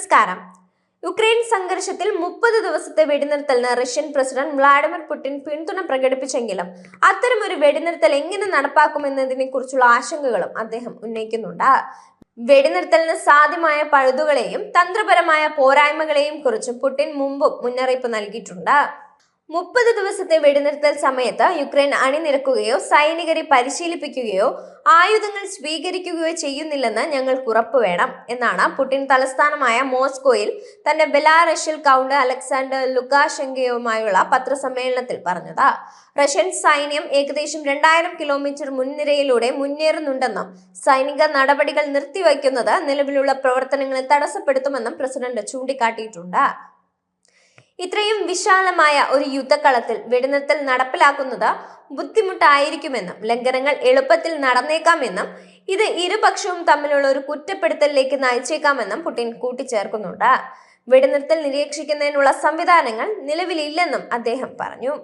നമസ്കാരം. യുക്രൈൻ സംഘർഷത്തിൽ മുപ്പത് ദിവസത്തെ വെടിനിർത്തലിന് റഷ്യൻ പ്രസിഡന്റ് വ്ളാഡിമിർ പുടിൻ പിന്തുണ പ്രകടിപ്പിച്ചെങ്കിലും അത്തരമൊരു വെടിനിർത്തൽ എങ്ങനെ നടപ്പാക്കുമെന്നതിനെ കുറിച്ചുള്ള ആശങ്കകളും അദ്ദേഹം ഉന്നയിക്കുന്നുണ്ട്. വെടിനിർത്തലിന് സാധ്യമായ പഴുതുകളെയും തന്ത്രപരമായ പോരായ്മകളെയും കുറിച്ച് പുടിൻ മുമ്പും മുന്നറിയിപ്പ് നൽകിയിട്ടുണ്ട്. മുപ്പത് ദിവസത്തെ വെടിനിർത്തൽ സമയത്ത് യുക്രൈൻ അണിനിരക്കുകയോ സൈനികരെ പരിശീലിപ്പിക്കുകയോ ആയുധങ്ങൾ സ്വീകരിക്കുകയോ ചെയ്യുന്നില്ലെന്ന് ഞങ്ങൾക്ക് ഉറപ്പുവേണം എന്നാണ് പുടിൻ തലസ്ഥാനമായ മോസ്കോയിൽ തന്റെ ബെലാറഷ്യൽ കൗണ്ട് അലക്സാണ്ടർ ലുക്കാഷെങ്കയുമായുള്ള പത്രസമ്മേളനത്തിൽ പറഞ്ഞത്. റഷ്യൻ സൈന്യം ഏകദേശം രണ്ടായിരം കിലോമീറ്റർ മുൻനിരയിലൂടെ മുന്നേറുന്നുണ്ടെന്നും സൈനിക നടപടികൾ നിർത്തിവയ്ക്കുന്നത് നിലവിലുള്ള പ്രവർത്തനങ്ങളെ തടസ്സപ്പെടുത്തുമെന്നും പ്രസിഡന്റ് ചൂണ്ടിക്കാട്ടിയിട്ടുണ്ട്. ഇത്രയും വിശാലമായ ഒരു യുദ്ധക്കളത്തിൽ വെടിനിർത്തൽ നടപ്പിലാക്കുന്നത് ബുദ്ധിമുട്ടായിരിക്കുമെന്നും ലംഘനങ്ങൾ എളുപ്പത്തിൽ നടന്നേക്കാമെന്നും ഇത് ഇരുപക്ഷവും തമ്മിലുള്ള ഒരു കുറ്റപ്പെടുത്തലിലേക്ക് നയിച്ചേക്കാമെന്നും പുടിൻ കൂട്ടിച്ചേർക്കുന്നുണ്ട്. വെടിനിർത്തൽ നിരീക്ഷിക്കുന്നതിനുള്ള സംവിധാനങ്ങൾ നിലവിലില്ലെന്നും അദ്ദേഹം പറഞ്ഞു.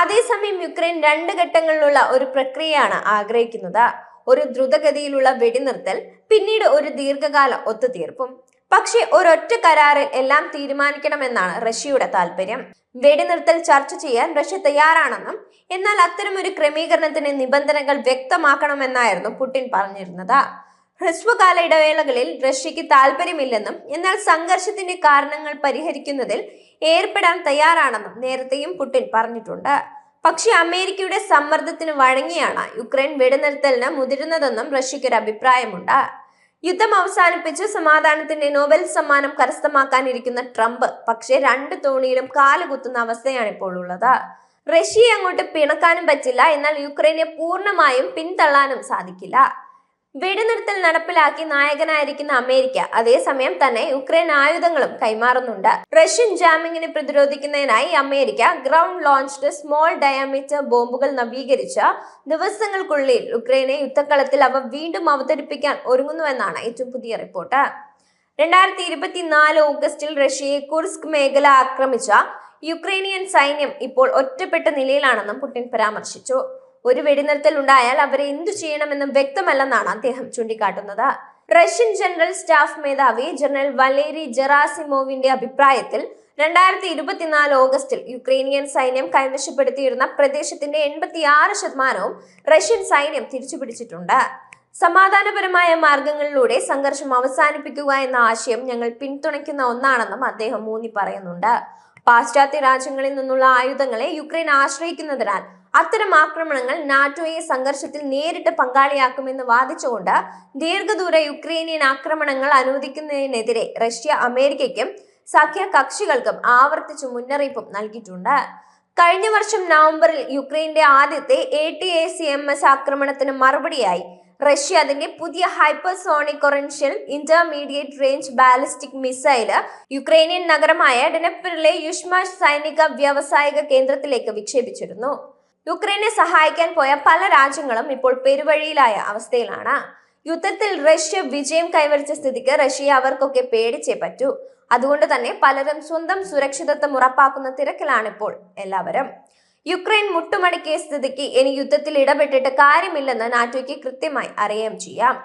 അതേസമയം യുക്രൈൻ രണ്ട് ഘട്ടങ്ങളിലുള്ള ഒരു പ്രക്രിയയാണ് ആഗ്രഹിക്കുന്നത്. ഒരു ദ്രുതഗതിയിലുള്ള വെടിനിർത്തൽ പിന്നീട് ഒരു ദീർഘകാല ഒത്തുതീർപ്പും. പക്ഷേ ഒരൊറ്റ കരാറിൽ എല്ലാം തീരുമാനിക്കണമെന്നാണ് റഷ്യയുടെ താല്പര്യം. വെടിനിർത്തൽ ചർച്ച ചെയ്യാൻ റഷ്യ തയ്യാറാണെന്നും എന്നാൽ അത്തരമൊരു ക്രമീകരണത്തിന് നിബന്ധനകൾ വ്യക്തമാക്കണമെന്നായിരുന്നു പുടിൻ പറഞ്ഞിരുന്നത്. ഹ്രസ്വകാല ഇടവേളകളിൽ റഷ്യക്ക് താല്പര്യമില്ലെന്നും എന്നാൽ സംഘർഷത്തിന്റെ കാരണങ്ങൾ പരിഹരിക്കുന്നതിൽ ഏർപ്പെടാൻ തയ്യാറാണെന്നും നേരത്തെയും പുടിൻ പറഞ്ഞിട്ടുണ്ട്. പക്ഷെ അമേരിക്കയുടെ സമ്മർദ്ദത്തിന് വഴങ്ങിയാണ് യുക്രൈൻ വെടിനിർത്തലിന് മുതിരുന്നതെന്നും റഷ്യക്കൊരു അഭിപ്രായമുണ്ട്. യുദ്ധം അവസാനിപ്പിച്ച് സമാധാനത്തിന്റെ നോബൽ സമ്മാനം കരസ്ഥമാക്കാനിരിക്കുന്ന ട്രംപ് പക്ഷേ രണ്ട് തോണിയിലും കാലുകുത്തുന്ന അവസ്ഥയാണ് ഇപ്പോൾ ഉള്ളത്. റഷ്യയെ അങ്ങോട്ട് പിണക്കാനും പറ്റില്ല. എന്നാൽ യുക്രൈനെ പൂർണമായും പിന്തള്ളാനും സാധിക്കില്ല. വെടിനിർത്തൽ നടപ്പിലാക്കി നായകനായിരിക്കുന്ന അമേരിക്ക അതേസമയം തന്നെ യുക്രൈൻ ആയുധങ്ങളും കൈമാറുന്നുണ്ട്. റഷ്യൻ ജാമിങ്ങിനെ പ്രതിരോധിക്കുന്നതിനായി America ground launched small diameter ബോംബുകൾ നവീകരിച്ച ദിവസങ്ങൾക്കുള്ളിൽ യുക്രൈനെ യുദ്ധക്കളത്തിൽ അവ വീണ്ടും അവതരിപ്പിക്കാൻ ഒരുങ്ങുന്നുവെന്നാണ് ഏറ്റവും പുതിയ റിപ്പോർട്ട്. രണ്ടായിരത്തി ഇരുപത്തിനാല് ഓഗസ്റ്റിൽ റഷ്യയെ കുർസ്ക് മേഖല ആക്രമിച്ച യുക്രൈനിയൻ സൈന്യം ഇപ്പോൾ ഒറ്റപ്പെട്ട നിലയിലാണെന്നും പുടിൻ പരാമർശിച്ചു. ഒരു വെടിനിർത്തൽ ഉണ്ടായാൽ അവരെ എന്തു ചെയ്യണമെന്നും വ്യക്തമല്ലെന്നാണ് അദ്ദേഹം ചൂണ്ടിക്കാട്ടുന്നത്. റഷ്യൻ ജനറൽ സ്റ്റാഫ് മേധാവി ജനറൽ വലേരി ജെറാസിമോവിന്റെ അഭിപ്രായത്തിൽ രണ്ടായിരത്തി ഇരുപത്തിനാല് ഓഗസ്റ്റിൽ യുക്രൈനിയൻ സൈന്യം കൈവശപ്പെടുത്തിയിരുന്ന പ്രദേശത്തിന്റെ എൺപത്തിയാറ് ശതമാനവും റഷ്യൻ സൈന്യം തിരിച്ചുപിടിച്ചിട്ടുണ്ട്. സമാധാനപരമായ മാർഗങ്ങളിലൂടെ സംഘർഷം അവസാനിപ്പിക്കുക എന്ന ആശയം ഞങ്ങൾ പിന്തുണയ്ക്കുന്ന ഒന്നാണെന്നും അദ്ദേഹം ഊന്നി പറയുന്നുണ്ട്. പാശ്ചാത്യ രാജ്യങ്ങളിൽ നിന്നുള്ള ആയുധങ്ങളെ യുക്രൈൻ ആശ്രയിക്കുന്നതിനാൽ അത്തരം ആക്രമണങ്ങൾ നാറ്റോയെ സംഘർഷത്തിൽ നേരിട്ട് പങ്കാളിയാക്കുമെന്ന് വാദിച്ചുകൊണ്ട് ദീർഘദൂര യുക്രൈനിയൻ ആക്രമണങ്ങൾ അനുവദിക്കുന്നതിനെതിരെ റഷ്യ അമേരിക്കയ്ക്കും സഖ്യ കക്ഷികൾക്കും ആവർത്തിച്ച് മുന്നറിയിപ്പും നൽകിയിട്ടുണ്ട്. കഴിഞ്ഞ വർഷം നവംബറിൽ യുക്രൈന്റെ ആദ്യത്തെ A T A C M S ആക്രമണത്തിന് മറുപടിയായി റഷ്യ അതിന്റെ പുതിയ hypersonic കൊറൻഷ്യൽ intermediate range ballistic missile Ukrainian നഗരമായ ഡെനപ്പിറിലെ യുഷ്മ സൈനിക വ്യാവസായിക കേന്ദ്രത്തിലേക്ക് വിക്ഷേപിച്ചിരുന്നു. യുക്രൈനെ സഹായിക്കാൻ പോയ പല രാജ്യങ്ങളും ഇപ്പോൾ പെരുവഴിയിലായ അവസ്ഥയിലാണ്. യുദ്ധത്തിൽ റഷ്യ വിജയം കൈവരിച്ച സ്ഥിതിക്ക് റഷ്യ അവർക്കൊക്കെ പേടിച്ചേ പറ്റൂ. അതുകൊണ്ട് തന്നെ പലരും സ്വന്തം സുരക്ഷിതത്വം ഉറപ്പാക്കുന്ന തിരക്കിലാണിപ്പോൾ എല്ലാവരും. യുക്രൈൻ മുട്ടുമടക്കിയ സ്ഥിതിക്ക് ഇനി യുദ്ധത്തിൽ ഇടപെട്ടിട്ട് കാര്യമില്ലെന്ന് നാറ്റോയ്ക്ക് കൃത്യമായി അറിയാം ചെയ്യാം.